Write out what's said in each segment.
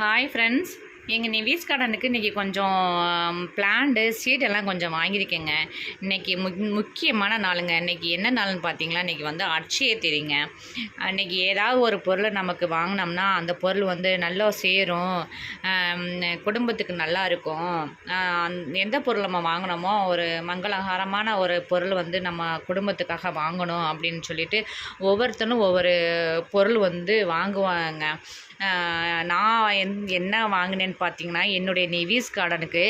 Hi friends எங்கள் நிவீஸ் கார்டனுக்கு இன்றைக்கி கொஞ்சம் பிளான்டு சீட்டெல்லாம் கொஞ்சம் வாங்கியிருக்கேங்க. இன்றைக்கி மு முக்கியமான நாளுங்க. இன்றைக்கி என்ன நாள்னு பார்த்தீங்களா இன்றைக்கி வந்து அட்சய தெரியுங்க இன்றைக்கி ஏதாவது ஒரு பொருளை நமக்கு வாங்கினோம்னா அந்த பொருள் வந்து நல்லா சேரும். குடும்பத்துக்கு நல்லா இருக்கும். எந்த பொருள் நம்ம வாங்கினோமோ ஒரு மங்களகரமான ஒரு பொருள் வந்து நம்ம குடும்பத்துக்காக வாங்கணும் அப்படின்னு சொல்லிட்டு ஒவ்வொருத்தனும் ஒவ்வொரு பொருள் வந்து வாங்குவாங்க. நான் என் என்ன வாங்கினேன்னு பார்த்தீங்கன்னா என்னுடைய நெவிஸ் கார்டனுக்கு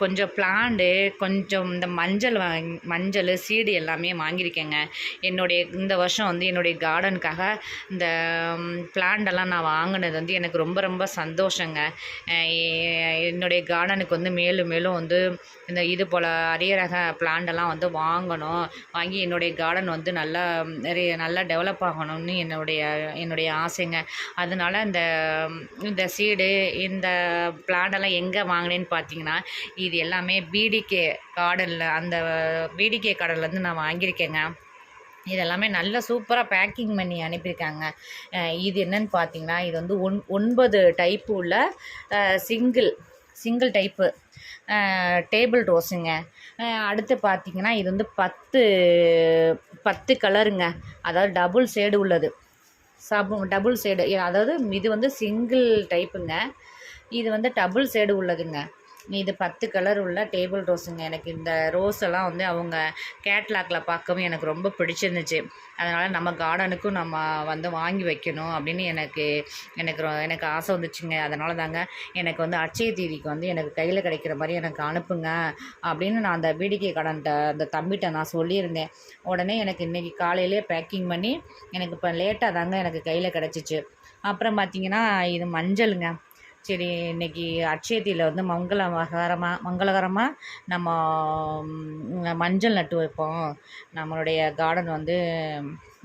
கொஞ்சம் பிளாண்டு கொஞ்சம் இந்த மஞ்சள் வாங் மஞ்சள் சீடு எல்லாமே வாங்கியிருக்கேங்க. என்னுடைய இந்த வருஷம் வந்து என்னுடைய கார்டனுக்காக இந்த பிளாண்டெல்லாம் நான் வாங்கினது வந்து எனக்கு ரொம்ப ரொம்ப சந்தோஷங்க. என்னுடைய கார்டனுக்கு வந்து மேலும் மேலும் வந்து இந்த இது போல் அரிய ரக பிளாண்டெல்லாம் வந்து வாங்கணும். வாங்கி என்னுடைய கார்டன் வந்து நல்லா நிறைய நல்லா டெவலப் ஆகணும்னு என்னுடைய என்னுடைய ஆசைங்க. அதனால் இந்த இந்த சீடு இந்த பிளான்டெல்லாம் எங்கே வாங்கினேன்னு பார்த்தீங்கன்னா இது எல்லாமே பிடிகே கார்டனில் அந்த பிடிகே கார்டன்லேருந்து நான் வாங்கியிருக்கேங்க. இது எல்லாமே சூப்பராக பேக்கிங் பண்ணி அனுப்பியிருக்காங்க. இது என்னன்னு பார்த்தீங்கன்னா இது வந்து ஒன் ஒன்பது டைப்பு உள்ள சிங்கிள் சிங்கிள் டைப்பு டேபிள் ரோஸுங்க அடுத்து பார்த்திங்கன்னா இது வந்து பத்து பத்து கலருங்க அதாவது டபுள் ஷேடு உள்ளது. சபு டபுள் சைடு அதாவது இது வந்து சிங்கிள் டைப்புங்க இது வந்து டபுள் சைடு உள்ளதுங்க. இது பத்து கலர் உள்ள டேபிள் ரோஸுங்க எனக்கு இந்த ரோஸ் எல்லாம் வந்து அவங்க கேட்லாக்ல பார்க்கவும் எனக்கு ரொம்ப பிடிச்சிருந்துச்சு. அதனால் நம்ம கார்டனுக்கும் நம்ம வந்து வாங்கி வைக்கணும் அப்படின்னு எனக்கு எனக்கு ரொ- எனக்கு ஆசை வந்துச்சுங்க. அதனால தாங்க எனக்கு வந்து அச்சய தீதிக்கு வந்து எனக்கு கையில் கிடைக்கிற மாதிரி எனக்கு அனுப்புங்க அப்படின்னு நான் அந்த பிடிகே கடன்ட்ட அந்த தம்பிகிட்ட நான் சொல்லியிருந்தேன். உடனே எனக்கு இன்றைக்கி காலையிலே பேக்கிங் பண்ணி எனக்கு இப்போ லேட்டாக தாங்க எனக்கு கையில் கிடச்சிச்சு. அப்புறம் பார்த்தீங்கன்னா இது மஞ்சளுங்க. சரி இன்னைக்கு அட்சயத்தியில் வந்து மங்களகரமாக மங்களகரமாக நம்ம மஞ்சள் நட்டு வைப்போம். நம்மளுடைய கார்டன் வந்து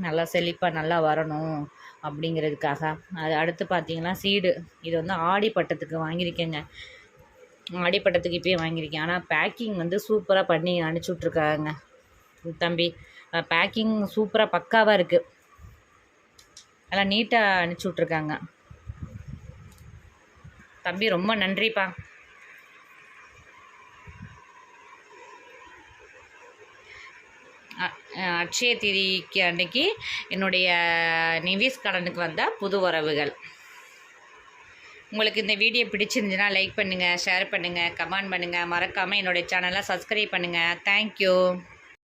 நல்லா செழிப்பாக நல்லா வரணும் அப்படிங்கிறதுக்காக. அது அடுத்து பார்த்தீங்கன்னா சீடு இது வந்து ஆடிப்பட்டத்துக்கு வாங்கியிருக்கேங்க. ஆடிப்பட்டத்துக்கு இப்போயே வாங்கியிருக்கேன். ஆனால் பேக்கிங் வந்து சூப்பராக பண்ணி அனுப்பிச்சி விட்ருக்காங்க தம்பி பேக்கிங் சூப்பராக பக்காவாக இருக்குது நல்லா நீட்டாக அனுப்பிச்சி விட்ருக்காங்க தம்பி ரொம்ப நன்றிப்பா. அ- அட்சய திதிக்கு அன்னைக்கு என்னுடைய நிவிஸ் கடனுக்கு வந்த புது உறவுகள். உங்களுக்கு இந்த வீடியோ பிடிச்சிருந்துச்சுன்னா லைக் பண்ணுங்கள் ஷேர் பண்ணுங்கள் கமெண்ட் பண்ணுங்கள் மறக்காமல் என்னுடைய சேனலை சப்ஸ்கிரைப் பண்ணுங்கள் தேங்க்யூ